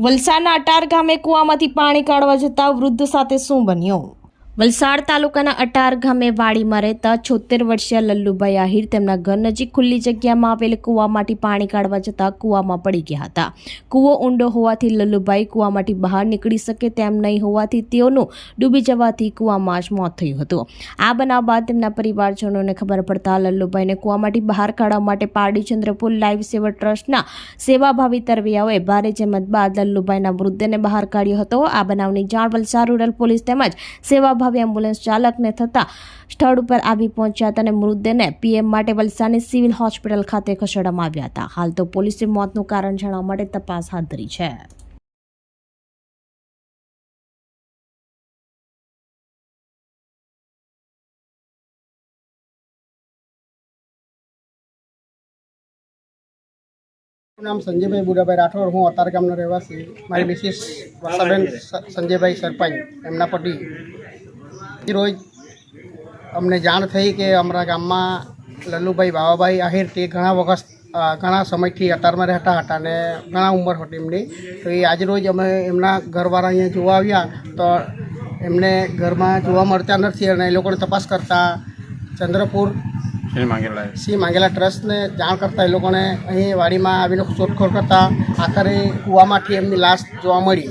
વલસાડના અટાર ગામે કૂવામાંથી પાણી કાઢવા જતા વૃદ્ધ સાથે શું બન્યું. વલસાડ તાલુકાના અટાર ગામે વાડીમાં રહેતા છોતેર વર્ષીય લલ્લુભાઈ આહિર તેમના ઘર નજીક ખુલ્લી જગ્યામાં આવેલ કૂવામાંથી પાણી કાઢવા જતા કૂવામાં પડી ગયા હતા. કૂવો ઊંડો હોવાથી લલ્લુભાઈ કૂવામાંથી બહાર નીકળી શકે તેમ નહીં હોવાથી તેઓનું ડૂબી જવાથી કૂવામાં જ મોત થયું હતું. આ બનાવ બાદ તેમના પરિવારજનોને ખબર પડતા લલ્લુભાઈને કૂવામાંથી બહાર કાઢવા માટે પારડીચંદ્રપુર લાઈવ સેવર ટ્રસ્ટના સેવાભાવી તરવૈયાઓએ ભારે જહેમત બાદ લલ્લુભાઈના મૃતદેહને બહાર કાઢ્યો હતો. આ બનાવની જાણ વલસાડ રૂરલ પોલીસ તેમજ સેવાભાવી એમ્બ્યુલન્સ ચાલકને થતા સ્થળ ઉપર આવી પહોંચ્યા હતા અને મૃતદેહને પીએમ માટે વલસાડની સિવિલ હોસ્પિટલ ખાતે ખસેડવામાં આવ્યા હતા. હાલ તો પોલીસે મોતનું કારણ જાણવા માટે તપાસ હાથ ધરી છે. નામ સંજયભાઈ બુડાભાઈ રાઠોડ, હું અતાર ગામનો રહેવાસી. મારી મિસિસ વર્ષાબેન સંજયભાઈ સરપંચ, એમના પતિ. એ અમને જાણ થઈ કે અમારા ગામમાં લલ્લુભાઈ બાવાભાઈ આહિર તે ઘણા વખત ઘણા સમયથી અતારમાં રહેતા હતા અને ઘણા ઉંમર હતી એમની. તો એ આજે રોજ અમે એમના ઘરવાળા અહીંયા જોવા આવ્યા તો એમને ઘરમાં જોવા મળતા નથી અને એ લોકોને તપાસ કરતા ચંદ્રપુર શ્રી માંગેલા? સિંહ માંગેલા ટ્રસ્ટને જાણ કરતાં એ લોકોને અહીં વાડીમાં આવીને શોધખોળ કરતા. આખરે કૂવામાંથી એમની લાશ જોવા મળી.